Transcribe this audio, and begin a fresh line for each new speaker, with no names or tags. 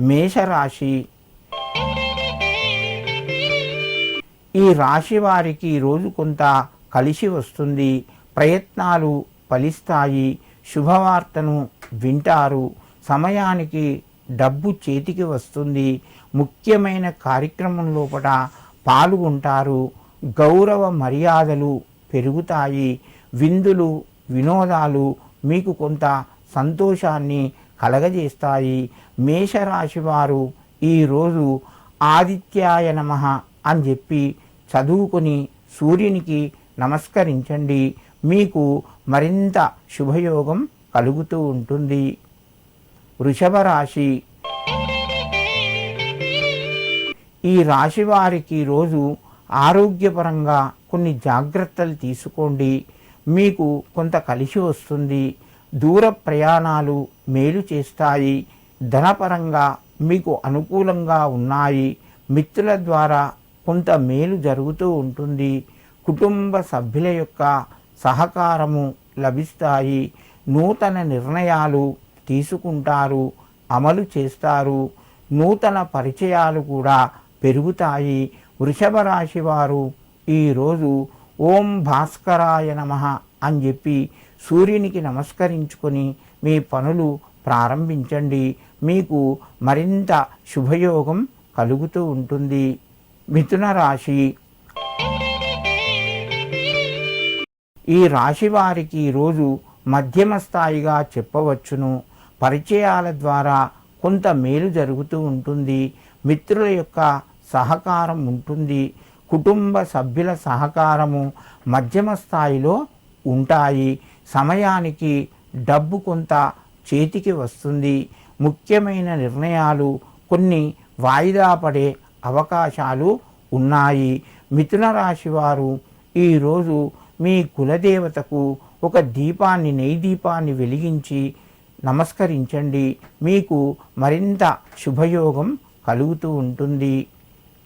మేషరాశి. ఈ రాశి వారికి రోజు కొంత కలిసి వస్తుంది. ప్రయత్నాలు ఫలిస్తాయి. శుభవార్తను వింటారు. సమయానికి డబ్బు చేతికి వస్తుంది. ముఖ్యమైన కార్యక్రమం లోపల పాల్గొంటారు. గౌరవ మర్యాదలు పెరుగుతాయి. విందులు వినోదాలు మీకు కొంత సంతోషాన్ని కలగజేస్తాయి. మేషరాశి వారు ఈరోజు ఆదిత్యాయ నమ అని చెప్పి చదువుకొని సూర్యునికి నమస్కరించండి. మీకు మరింత శుభయోగం కలుగుతూ ఉంటుంది. వృషభ రాశి ఈ రాశి వారికి రోజు ఆరోగ్యపరంగా కొన్ని జాగ్రత్తలు తీసుకోండి. మీకు కొంత కలిసి వస్తుంది. దూర ప్రయాణాలు మేలు చేస్తాయి. ధనపరంగా మీకు అనుకూలంగా ఉన్నాయి. మిత్రుల ద్వారా కొంత మేలు జరుగుతూ ఉంటుంది. కుటుంబ సభ్యుల యొక్క సహకారము లభిస్తాయి. నూతన నిర్ణయాలు తీసుకుంటారు. అమలు చేస్తారు. నూతన పరిచయాలు కూడా పెరుగుతాయి. వృషభ రాశి వారు ఈరోజు ఓం భాస్కరాయ నమ అని చెప్పి సూర్యునికి నమస్కరించుకొని మీ పనులు ప్రారంభించండి. మీకు మరింత శుభయోగం కలుగుతూ ఉంటుంది. మిథున రాశి. ఈ రాశి వారికి ఈరోజు మధ్యమ స్థాయిగా చెప్పవచ్చును. పరిచయాల ద్వారా కొంత మేలు జరుగుతూ ఉంటుంది. మిత్రుల యొక్క సహకారం ఉంటుంది. కుటుంబ సభ్యుల సహకారము మధ్యమ స్థాయిలో ఉంటాయి. సమయానికి డబ్బు కొంత చేతికి వస్తుంది. ముఖ్యమైన నిర్ణయాలు కొన్ని వాయిదా పడే అవకాశాలు ఉన్నాయి. మిథున రాశి వారు ఈరోజు మీ కులదేవతకు ఒక దీపాన్ని నెయ్యి దీపాన్ని వెలిగించి నమస్కరించండి. మీకు మరింత శుభయోగం కలుగుతూ ఉంటుంది.